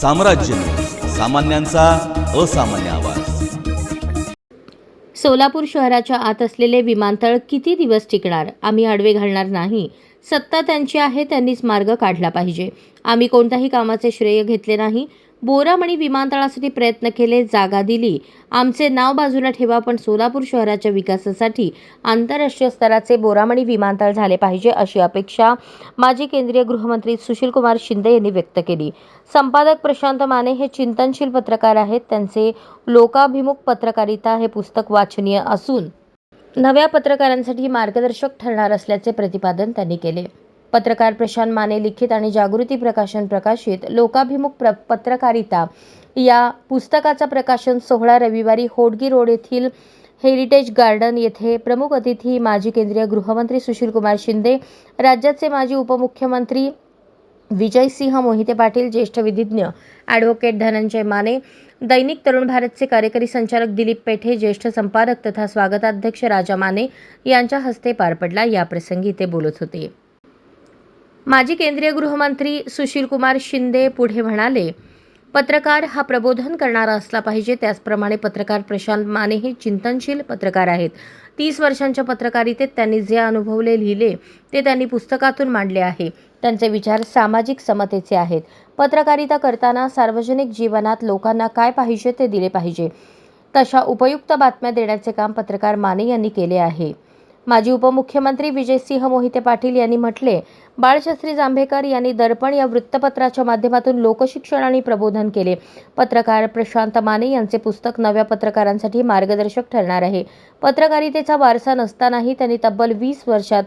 साम्राज्य सामान्यांचा असामान्य आवाज. सोलापूर शहराच्या आत असलेले विमानतळ किती दिवस टिकणार? आम्ही आडवे घालणार नाही. सत्ता त्यांची आहे त्यांनीच मार्ग काढला पाहिजे. आम्ही कोणत्याही कामाचे श्रेय घेतले नाही. बोरामणी विमानतळासाठी प्रयत्न केले जागा दिली. आमचे नाव बाजूला ठेवा पण सोलापूर शहराच्या विकासासाठी आंतरराष्ट्रीय स्तराचे बोरामणी विमानतळ झाले पाहिजे अशी अपेक्षा माजी केंद्रीय गृहमंत्री सुशीलकुमार शिंदे यांनी व्यक्त केली. संपादक प्रशांत माने हे चिंतनशील पत्रकार आहेत. त्यांचे लोकाभिमुख पत्रकारिता हे पुस्तक वाचनीय असून नव्या पत्रकारांसाठी मार्गदर्शक ठरणार असल्याचे प्रतिपादन त्यांनी केले. पत्रकार प्रशांत माने लिखित आणि जागृती प्रकाशन प्रकाशित लोकाभिमुख प्र पत्रकारिता या पुस्तकाचा प्रकाशन सोहळा रविवारी होडगी रोड येथील हेरिटेज गार्डन येथे प्रमुख अतिथी माजी केंद्रीय गृहमंत्री सुशीलकुमार शिंदे राज्याचे माजी उपमुख्यमंत्री विजयसिंह मोहिते पाटील ज्येष्ठ विधिज्ञ ॲडव्होकेट धनंजय माने दैनिक तरुण भारतचे कार्यकारी संचालक दिलीप पेठे ज्येष्ठ संपादक तथा स्वागताध्यक्ष राजा माने यांच्या हस्ते पार पडला. याप्रसंगी ते बोलत होते. माजी केंद्रीय गृहमंत्री सुशीलकुमार शिंदे पुढे म्हणाले पत्रकार हा प्रबोधन करणारा असला पाहिजे. त्याचप्रमाणे पत्रकार प्रशांत माने हे चिंतनशील पत्रकार आहेत. तीस वर्षांच्या पत्रकारितेत त्यांनी जे अनुभवले लिहिले ते त्यांनी पुस्तकातून मांडले आहे. त्यांचे विचार सामाजिक समतेचे आहेत. पत्रकारिता करताना सार्वजनिक जीवनात लोकांना काय पाहिजे ते दिले पाहिजे. तशा उपयुक्त बातम्या देण्याचे काम पत्रकार माने यांनी केले आहे. माजी उपमुख्यमंत्री विजयसिंह मोहिते पाटील यांनी म्हटले बाळशास्त्री जांभेकर यांनी दर्पण या वृत्तपत्राच्या माध्यमातून लोकशिक्षण आणि प्रबोधन केले. पत्रकार प्रशांत माने यांचे पुस्तक नव्या पत्रकारांसाठी मार्गदर्शक ठरणार आहे. पत्रकारितेचा वारसा नसतानाही त्यांनी तब्बल वीस वर्षात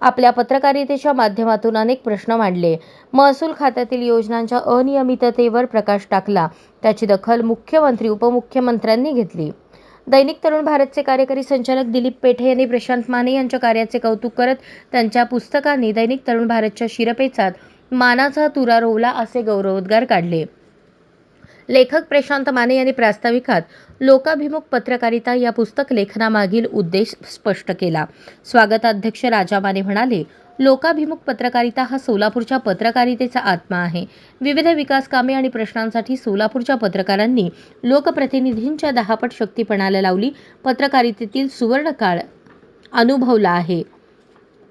आपल्या पत्रकारितेच्या माध्यमातून अनेक प्रश्न मांडले. महसूल खात्यातील योजनांच्या अनियमिततेवर प्रकाश टाकला. त्याची दखल मुख्यमंत्री उपमुख्यमंत्र्यांनी घेतली. दैनिक तरुण भारतचे कार्यकारी संचालक दिलीप पेठे यांनी प्रशांत माने यांच्या कार्याचे कौतुक करत त्यांच्या पुस्तकांनी दैनिक तरुण भारतच्या शिरपेचात मानाचा तुरा रोवला असे गौरवोद्गार काढले. लेखक प्रशांत माने यांनी प्रास्ताविकात लोकाभिमुख पत्रकारिता या पुस्तक लेखनामागील उद्देश स्पष्ट केला. स्वागताध्यक्ष राजा माने म्हणाले लोकाभिमुख पत्रकारिता हा सोलापूरच्या पत्रकारितेचा आत्मा आहे. विविध विकास कामे आणि प्रश्नांसाठी सोलापूरच्या पत्रकारांनी लोकप्रतिनिधींच्या दहापट शक्तीपणाला लावली पत्रकारितेतील सुवर्णकाळ अनुभवला आहे.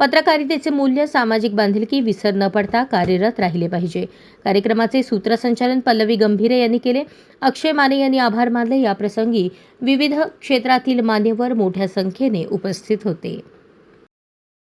पत्रकारितेचे मूल्य सामाजिक बांधिलकी विसर न पडता कार्यरत राहिले पाहिजे. कार्यक्रमाचे सूत्रसंचालन पल्लवी गंभीरे यांनी केले. अक्षय माने यांनी आभार मानले. याप्रसंगी विविध क्षेत्रातील मान्यवर मोठ्या संख्येने उपस्थित होते.